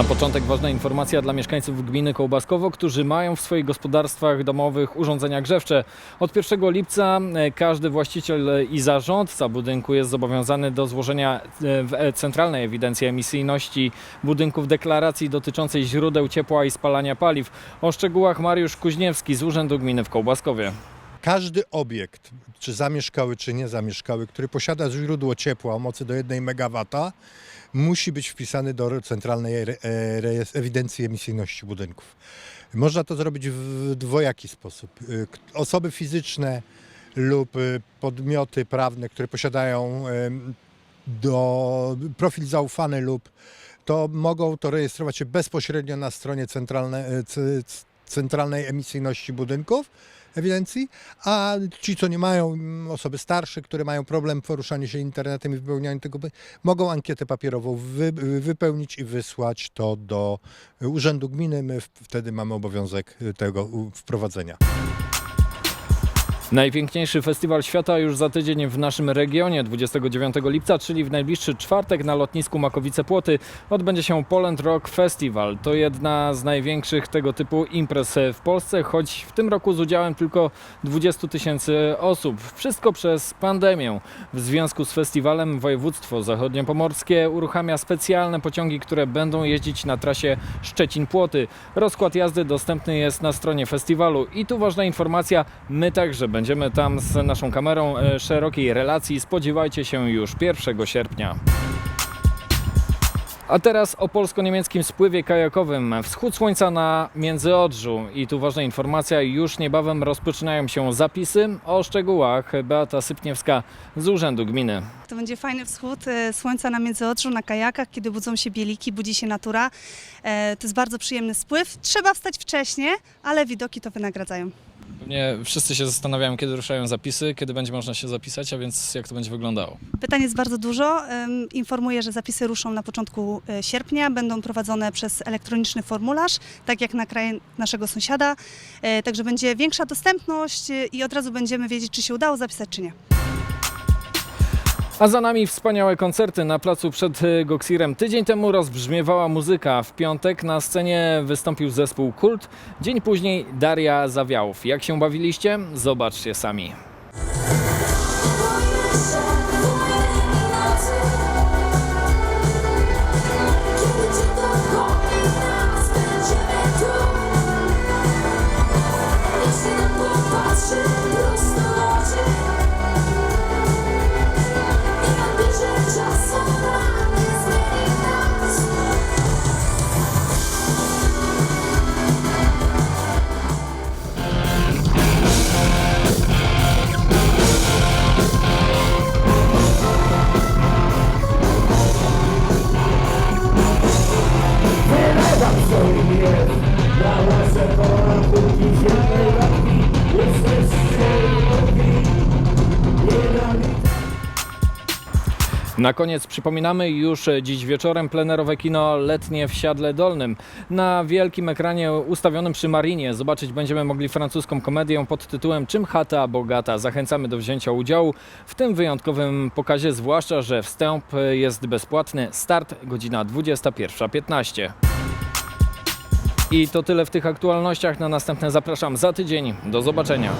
Na początek ważna informacja dla mieszkańców gminy Kołbaskowo, którzy mają w swoich gospodarstwach domowych urządzenia grzewcze. Od 1 lipca e, każdy właściciel i zarządca budynku jest zobowiązany do złożenia e, w e, Centralnej Ewidencji Emisyjności budynków deklaracji dotyczącej źródeł ciepła i spalania paliw. O szczegółach Mariusz Kuźniewski z Urzędu Gminy w Kołbaskowie. Każdy obiekt, czy zamieszkały, czy niezamieszkały, który posiada źródło ciepła o mocy do 1 MW, musi być wpisany do centralnej e, ewidencji emisyjności budynków. Można to zrobić w dwojaki sposób. Y, Osoby fizyczne lub y, podmioty prawne, które posiadają do, profil zaufany lub to mogą to rejestrować się bezpośrednio na stronie e, centralnej emisyjności budynków ewidencji, a ci, co nie mają, mm, osoby starsze, które mają problem w poruszaniu się internetem i wypełnianiu tego, mogą ankietę papierową wy, wypełnić i wysłać to do Urzędu Gminy. My wtedy mamy obowiązek tego wprowadzenia. Najpiękniejszy festiwal świata już za tydzień w naszym regionie 29 lipca, czyli w najbliższy czwartek na lotnisku Makowice-Płoty odbędzie się Poland Rock Festival. To jedna z największych tego typu imprez w Polsce, choć w tym roku z udziałem tylko 20 tysięcy osób. Wszystko przez pandemię. W związku z festiwalem województwo zachodniopomorskie uruchamia specjalne pociągi, które będą jeździć na trasie Szczecin-Płoty. Rozkład jazdy dostępny jest na stronie festiwalu i tu ważna informacja, my także będziemy tam z naszą kamerą e, szerokiej relacji. Spodziewajcie się już 1 sierpnia. A teraz o polsko-niemieckim spływie kajakowym. Wschód słońca na Międzyodrzu. I tu ważna informacja, już niebawem rozpoczynają się zapisy. O szczegółach Beata Sypniewska z Urzędu Gminy. To będzie fajny wschód e, słońca na Międzyodrzu, na kajakach, kiedy budzą się bieliki, budzi się natura. E, To jest bardzo przyjemny spływ. Trzeba wstać wcześnie, ale widoki to wynagradzają. Pewnie wszyscy się zastanawiają, kiedy ruszają zapisy, kiedy będzie można się zapisać, a więc jak to będzie wyglądało. Pytań jest bardzo dużo. Informuję, że zapisy ruszą na początku e, sierpnia. Będą prowadzone przez elektroniczny formularz, tak jak na kraj naszego sąsiada. E, Także będzie większa dostępność e, i od razu będziemy wiedzieć, czy się udało zapisać, czy nie. A za nami wspaniałe koncerty na placu przed y, Goksirem. Tydzień temu rozbrzmiewała muzyka. W piątek na scenie wystąpił zespół Kult. Dzień później Daria Zawiałów. Jak się bawiliście? Zobaczcie sami. Na koniec przypominamy już dziś wieczorem plenerowe kino letnie w Siadle Dolnym. Na wielkim ekranie ustawionym przy Marinie zobaczyć będziemy mogli francuską komedię pod tytułem Czym chata bogata. Zachęcamy do wzięcia udziału w tym wyjątkowym pokazie, zwłaszcza, że wstęp jest bezpłatny. Start godzina 21.15. I to tyle w tych aktualnościach. Na następne zapraszam za tydzień. Do zobaczenia.